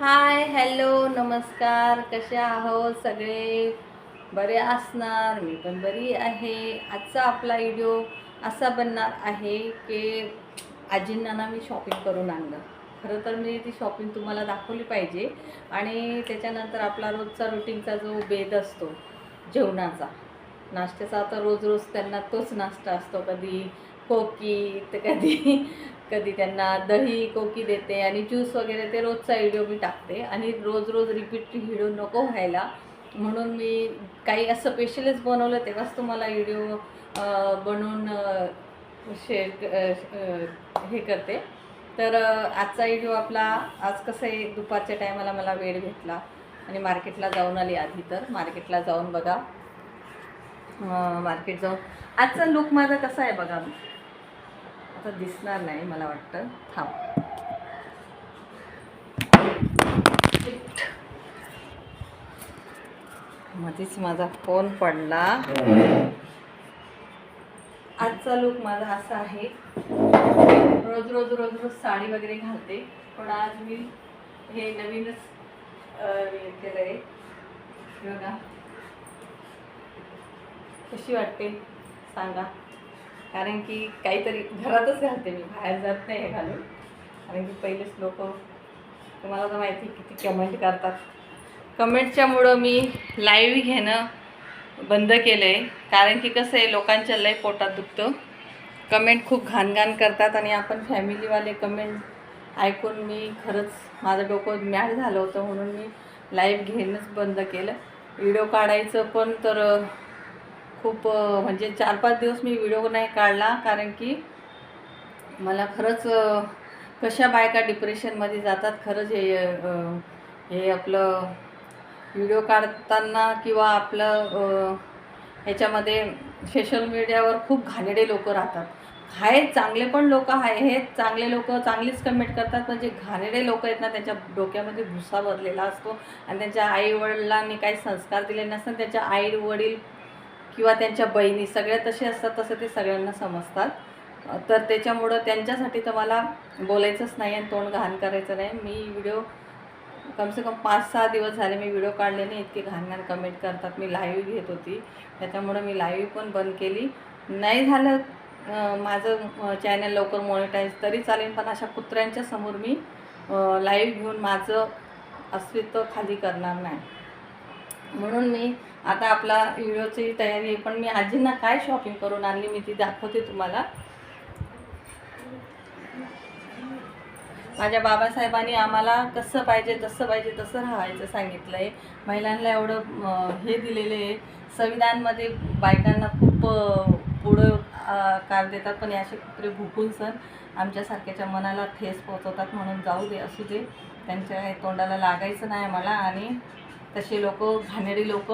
Hi hello नमस्कार कसे आहोत सगळे? बरे असणार मी पण बरी आहे. आजचा आपला व्हिडिओ असा बनणार आहे की आजींना ना मी शॉपिंग करून आणलं. खरं तर मी ती शॉपिंग तुम्हाला दाखवली पाहिजे. आणि त्याच्यानंतर आपला रोजचा रुटीनचा जो बेद असतो जेवणाचा. नाश्त्याचा आता रोज रोज त्यांना तोच नाश्ता असतो कधी कोकी तर कधी कधी त्यांना दही कोकी देते आणि ज्यूस वगैरे ते रोजचा व्हिडिओ मी टाकते. आणि रोज रोज रिपीट व्हिडिओ नको व्हायला. म्हणून मी काही असं स्पेशलच बनवलं तेव्हाच तुम्हाला व्हिडिओ बनवून शेअर हे करते. तर आजचा व्हिडिओ आपला आज कसं आहे दुपारच्या टायमाला मला वेळ भेटला. आणि मार्केटला जाऊन आली आधी तर. मार्केटला जाऊन बघा. मार्केट जाऊन. आजचा लुक माझा कसा आहे बघा. आता दिसणार नाही मला वाटतं. थांब. मध्येच माझा फोन पडला. आजचा लुक माझा असा आहे. रोज रोज रोज रोज साडी वगैरे घालते. पण आज मी हे नवीनच केलं आहे बघा. कशी वाटते? सांगा. कारण की काहीतरी घरातच घालते मी बाहेर जात नाही हे घालून. कारण की पहिलेच लोक तुम्हाला तर माहिती आहे किती कमेंट करतात. कमेंटच्यामुळं मी लाईव्ह घेणं बंद केलं आहे कारण की कसं आहे लोकांच्या लय पोटात दुखतं. कमेंट खूप घाणघाण करतात आणि आपण फॅमिलीवाले कमेंट ऐकून मी खरंच माझं डोकं मॅड झालं होतं म्हणून मी लाईव्ह घेणंच बंद केलं. व्हिडिओ काढायचं पण तर खूप म्हणजे चार पाच दिवस मी व्हिडिओ नाही काढला कारण की मला खरंच कशा बायका डिप्रेशनमध्ये जातात खरंच हे हे आपलं व्हिडिओ काढताना किंवा आपलं ह्याच्यामध्ये सोशल मीडियावर खूप घाणेरडे लोक राहतात. आहे चांगले पण लोक आहे हे चांगले लोक चांगलीच कमेंट करतात पण जे घाणेरडे लोक आहेत ना त्यांच्या डोक्यामध्ये भुसा भरलेला असतो आणि त्यांच्या आई वडिलांनी काही संस्कार दिले नसतात त्यांच्या आई वडील किंवा त्यांच्या बहिणी सगळ्या तसे असतात तसं ते सगळ्यांना समजतात. तर त्याच्यामुळं त्यांच्यासाठी तर मला बोलायचंच नाही आणि तोंड घाण करायचं नाही. मी व्हिडिओ कमसे कम पाच सहा दिवस झाले मी व्हिडिओ काढले नाही इतके घाण घाण कमेंट करतात. मी लाईव्ह घेत होती. त्याच्यामुळं मी लाईव्ह पण बंद केली. नाही झालं माझं चॅनल लवकर मॉनिटाईज तरी चालेल पण अशा कुत्र्यांच्या समोर मी लाईव्ह घेऊन माझं अस्तित्व खाली करणार नाही. म्हणून मी आता आपला व्हिडिओची तयारी आहे पण मी आजींना काय शॉपिंग करून आणली मी ती दाखवते तुम्हाला. माझ्या बाबासाहेबांनी आम्हाला कसं पाहिजे जसं पाहिजे तसं राहायचं सांगितलं आहे महिलांना एवढं हे दिलेलं आहे. संविधानमध्ये बायकांना खूप पुढं कार देतात पण असे कुत्रे भुकून सण आमच्यासारख्याच्या मनाला ठेस पोचवतात म्हणून जाऊ दे असू दे. त्यांच्या तोंडाला लागायचं नाही मला आणि तसे लोक घाणेरी लोक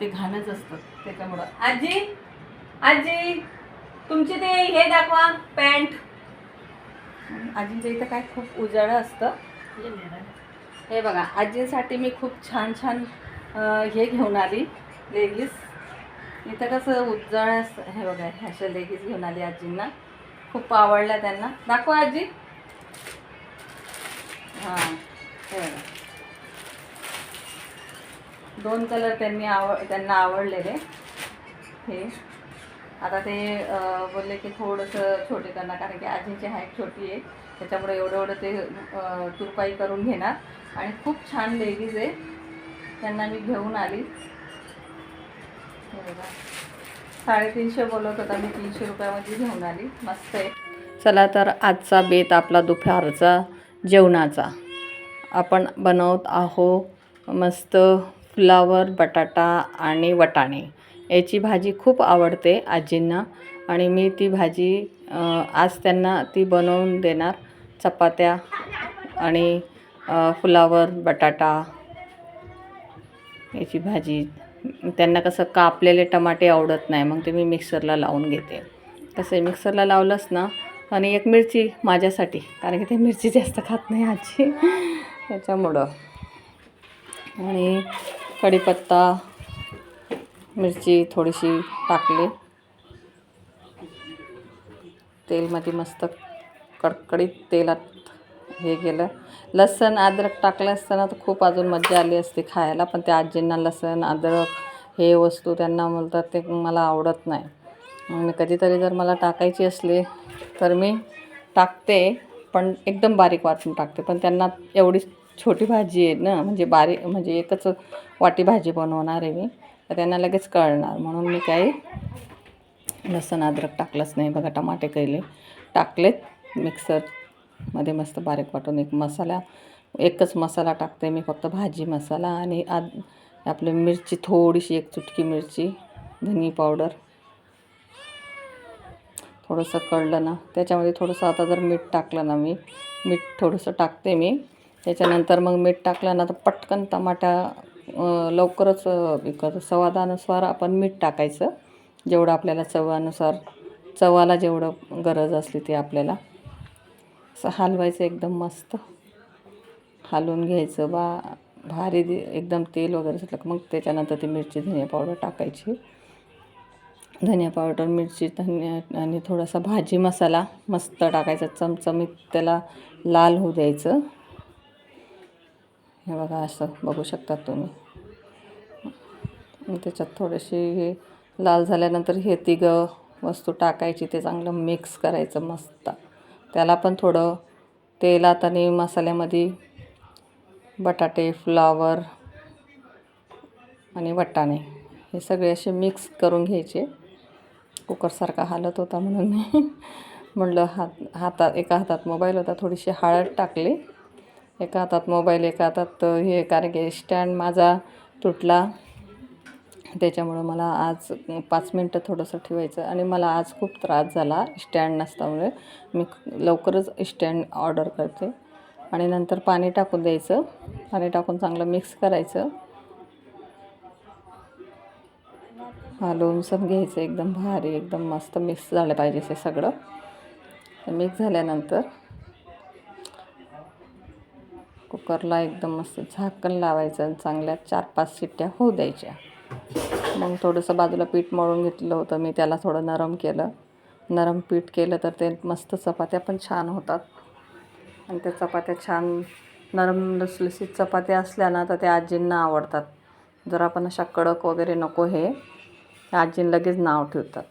ते घाणच असतात त्याच्यामुळं. आजी आजी तुमची ते हे दाखवा पॅन्ट. आजींच्या इथं काय खूप उजाळं असतं. हे बघा आजींसाठी मी खूप छान छान हे घेऊन आली लेगीस इथं कसं उजाळ असतं. हे बघा ह्या अशा लेगीज घेऊन आली आजींना. खूप आवडल्या त्यांना. दाखवा आजी. हां. दोन कलर त्यांनी आव त्यांना आवडलेले. हे. आता ते बोलले की थोडंसं छोटे करणार कारण की आजीची हाईट छोटी आहे त्याच्यामुळे एवढं एवढं ते तुरपाई करून घेणार. आणि खूप छान लेगीज आहे. त्यांना मी घेऊन आली. साडेतीनशे बोलत होता मी तीनशे रुपयामध्ये घेऊन आली. मस्त आहे. चला तर आजचा बेत आपला दुपारचा जेवणाचा. आपण बनवत आहो. मस्त फ्लावर बटाटा आणि वटाणे. याची भाजी खूप आवडते आजींना आणि मी ती भाजी आज त्यांना ती बनवून देणार. चपात्या आणि फुलावर फ्लावर बटाटा याची भाजी. त्यांना कसं कापलेले टमाटे आवडत नाही मग ते मी मिक्सरला लावून घेते. कसं मिक्सरला लावलंच ना आणि एक मिरची माझ्यासाठी कारण की ते मिरची जास्त खात नाही आजी. त्याच्यामुळं. आणि कढीपत्ता मिरची थोडीशी टाकली. तेलमध्ये मस्त कडकडीत तेलात हे केलं. लसण अद्रक टाकलं असताना तर खूप अजून मजा आली असते खायला पण त्या आजींना लसण अद्रक हे वस्तू त्यांना बोलतात ते मला आवडत नाही. आणि कधीतरी जर मला टाकायची असली तर मी टाकते पण एकदम बारीक वाटून टाकते. पण त्यांना एवढी छोटी भाजी आहे ना म्हणजे बारीक म्हणजे एकच वाटी भाजी बनवणार आहे मी. तर त्यांना लगेच कळणार. म्हणून मी काही लसण अद्रक टाकलंच नाही. बघा टमाटे कैले. टाकलेत मिक्सरमध्ये मस्त बारीक वाटून एक मसाला एकच मसाला टाकते मी फक्त भाजी मसाला आणि आद आपली मिरची थोडीशी एक चुटकी मिरची धनी पावडर. थोडंसं कळलं ना. त्याच्यामध्ये थोडंसं आता जर मीठ टाकलं ना मी मीठ थोडंसं टाकते मी. त्याच्यानंतर मग मीठ टाकलं ना तर पटकन टमाटा लवकरच विकत स्वादानुसार आपण मीठ टाकायचं. जेवढं आपल्याला चवानुसार चवाला जेवढं गरज असली ती आपल्याला. असं हलवायचं एकदम मस्त. हलवून घ्यायचं बा भारी दे एकदम तेल वगैरे सुटलं मग त्याच्यानंतर ती मिरची धनिया पावडर टाकायची. धनिया पावडर मिरची धनिया आणि थोडासा भाजी मसाला मस्त टाकायचा. चमचमीत त्याला लाल होऊ द्यायचं. हे बघा असं बघू शकतात तुम्ही. त्याच्यात थोडेसे हे लाल झाल्यानंतर हे तिघं वस्तू टाकायची ते चांगलं मिक्स करायचं मस्त. त्याला पण थोडं तेलात आणि मसाल्यामध्ये बटाटे फ्लावर आणि वटाणे हे सगळे असे मिक्स करून घ्यायचे. कुकरसारखा हालत होता म्हणून मी म्हणलं हात हातात एका हातात मोबाईल होता थोडीशी हळद टाकली. एका हातात मोबाईल एका हातात हे कारण की स्टँड माझा तुटला. त्याच्यामुळं मला आज पाच मिनटं थोडंसं ठेवायचं आणि मला आज खूप त्रास झाला स्टँड नसल्यामुळे. मी लवकरच स्टँड ऑर्डर करते आणि नंतर पाणी टाकून द्यायचं. पाणी टाकून चांगलं मिक्स करायचं. हा सण घ्यायचं एकदम भारी एकदम मस्त मिक्स झालं पाहिजे ते सगळं. मिक्स झाल्यानंतर कुकरला एकदम मस्त झाकण लावायचं आणि चांगल्या चार पाच शिट्ट्या होऊ द्यायच्या. मग थोडंसं बाजूला पीठ मळून घेतलं होतं मी त्याला थोडं नरम केलं. नरम पीठ केलं तर ते मस्त चपात्या पण छान होतात. आणि त्या चपात्या छान नरम लसलसीत चपात्या असल्या ना तर त्या आजींना आवडतात. जर आपण अशा कडक वगैरे नको हे त्या आजीन लगेच नाव ठेवतात.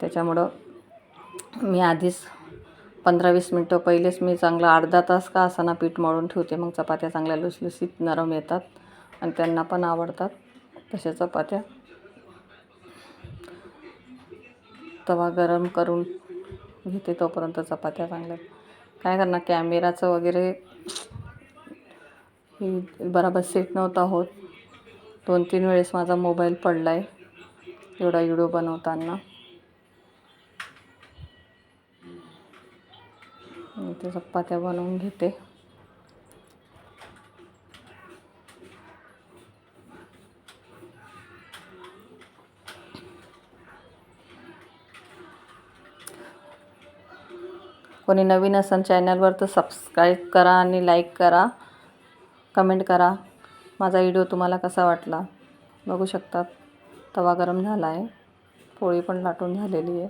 त्याच्यामुळं मी आधीच पंधरा वीस मिनटं पहिलेच मी चांगलं अर्धा तास का असाना पीठ मळून ठेवते. मग चपात्या चांगल्या लुसलुसीत नरम येतात आणि त्यांना पण आवडतात तशा चपात्या. तवा गरम करून घेते तोपर्यंत चपात्या चांगल्या. काय करणार कॅमेराचं वगैरे ही बराबर सेट नव्हता होत. दोन तीन वेळेस माझा मोबाईल पडला आहे एवढा व्हिडिओ बनवताना. मी चपात्या बनवून घेते. कोणी नवीन असेल चॅनलवर तर सबस्क्राईब करा आणि लाईक करा. कमेंट करा. माझा व्हिडिओ तुम्हाला कसा वाटला? बघू शकतात. तवा गरम झाला आहे पोळी पण लाटून झालेली आहे.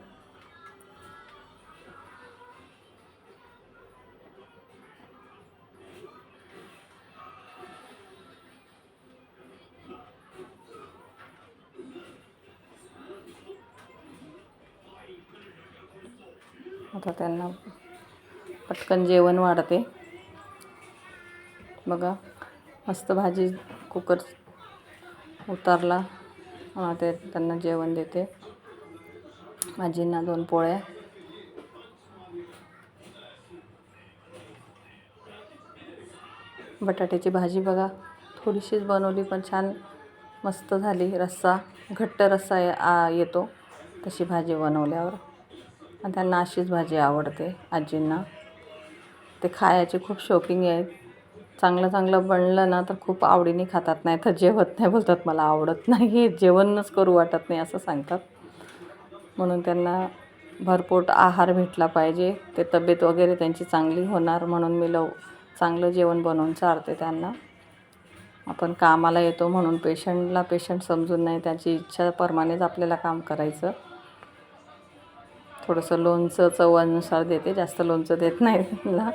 आता त्यांना पटकन जेवण वाढते. बघा मस्त भाजी कुकर उतारला. ते त्यांना जेवण देते. भाजींना दोन पोळ्या. बटाट्याची भाजी बघा थोडीशीच बनवली पण छान मस्त झाली. रस्सा घट्ट रस्सा आ येतो. तशी भाजी बनवल्यावर. आणि त्यांना अशीच भाजी आवडते आजींना. ते खायचे खूप शौकिंग आहेत. चांगलं चांगलं बनलं ना तर खूप आवडीने खातात नाही तर जेवत नाही बोलतात मला आवडत नाही हे जेवणच करू वाटत नाही असं सांगतात. म्हणून त्यांना भरपूर आहार भेटला पाहिजे. ते तब्येत वगैरे त्यांची चांगली होणार म्हणून मी लव चांगलं जेवण बनवून चारते त्यांना. आपण कामाला येतो म्हणून पेशंटला पेशंट समजून नाही त्याची इच्छाप्रमाणेच आपल्याला काम करायचं. थोडंसं लोणचं चवानुसार देते. जास्त लोणचं देत नाही. त्यांना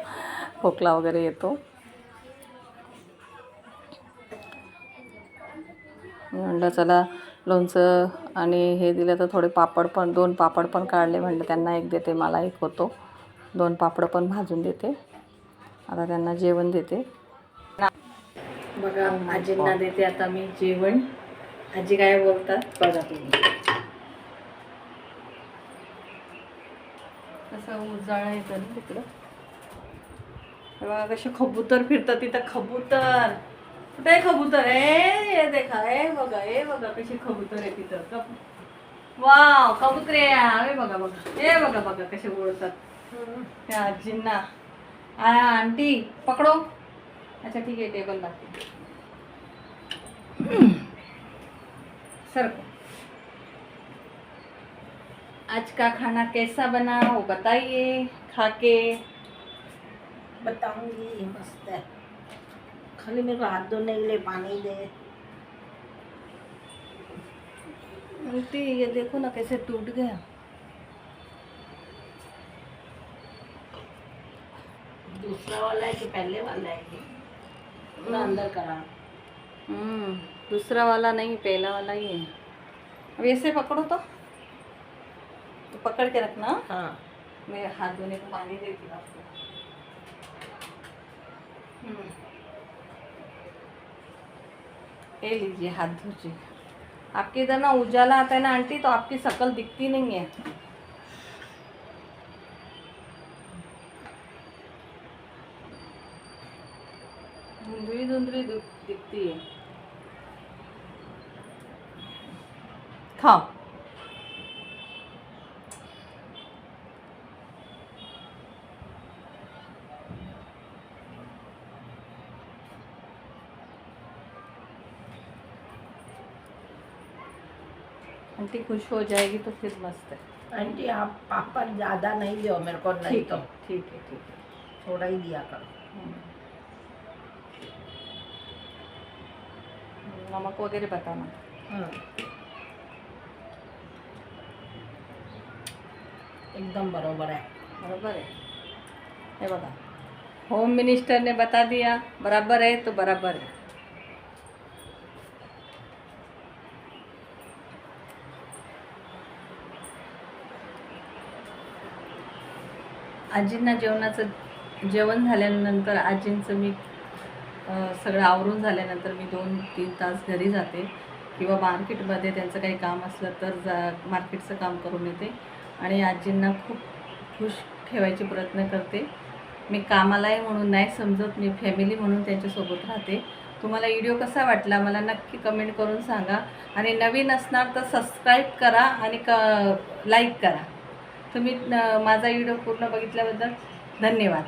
खोकला वगैरे येतो. म्हणलं चला लोणचं आणि हे दिलं तर थोडे पापड पण दोन पापड पण काढले. म्हणलं त्यांना एक देते मला एक होतो. दोन पापड पण भाजून देते. आता त्यांना जेवण देते. बघा आजींना देते आता मी जेवण. आजी काय बोलतात? बघा तुम्ही. असं उजाळा येतं ना तिकडं. बघा कसे खबूतर फिरतात तिथं खबूतर कुठे आहे ए हे देखा ए बघा ए बघा कसे खबूतर आहे तिथं कब वाव कबुतरे अरे बघा बघा. हे बघा बघा कसे ओळखतात त्या आजींना. आ आंटी पकडो. अच्छा ठीक आहे टेबल लागते सर आज का खाना कैसा बना वो बताइए खा के बताऊँगी ये मस्त है। खाली मेरे को हाथ धोने के लिए पानी दे। आंटी ये देखो ना कैसे टूट गया। दूसरा वाला है कि पहले वाला है ये? अंदर करा। हम्म दूसरा वाला नहीं पहला वाला ही है। अब ऐसे पकड़ो तो। पकड़ के रखना। हाँ। मैं हाथ धोने को पानी देती हूँ आपको। हम्म। ये लीजिए हाथ धोजिए आपके इधर ना उजाला आता है ना आंटी तो आपकी शक्ल दिखती नहीं है। धुंधली धुंधली दिखती है। खाओ। आंटी खुश हो जाएगी तो फिर मस्त है। आंटी आप पापड़ ज़्यादा नहीं दो मेरे को नहीं तो। ठीक है ठीक है। थोड़ा ही दिया करो। हम्म. नमक वगैरह बताना। हाँ एकदम बराबर है। बराबर हे। बघा होम मिनिस्टरने बता दिया बराबर है तो बराबर आहे आजींना जेवणाचं जेवण झाल्यानंतर आजींचं मी सगळं आवरून झाल्यानंतर मी दोन तीन तास घरी जाते. किंवा मार्केटमध्ये त्यांचं काही काम असलं तर जा मार्केटचं काम करून येते. आणि आजींना खूप खुश ठेवायचे प्रयत्न करते. मी कामाला आहे म्हणून नाही समजत मी फॅमिली म्हणून त्यांच्यासोबत राहते. तुम्हाला व्हिडिओ कसा वाटला मला नक्की कमेंट करून सांगा. आणि नवीन असणार तर सबस्क्राईब करा आणि क लाईक करा. तुम्ही माझा व्हिडिओ पूर्ण बघितल्याबद्दल धन्यवाद.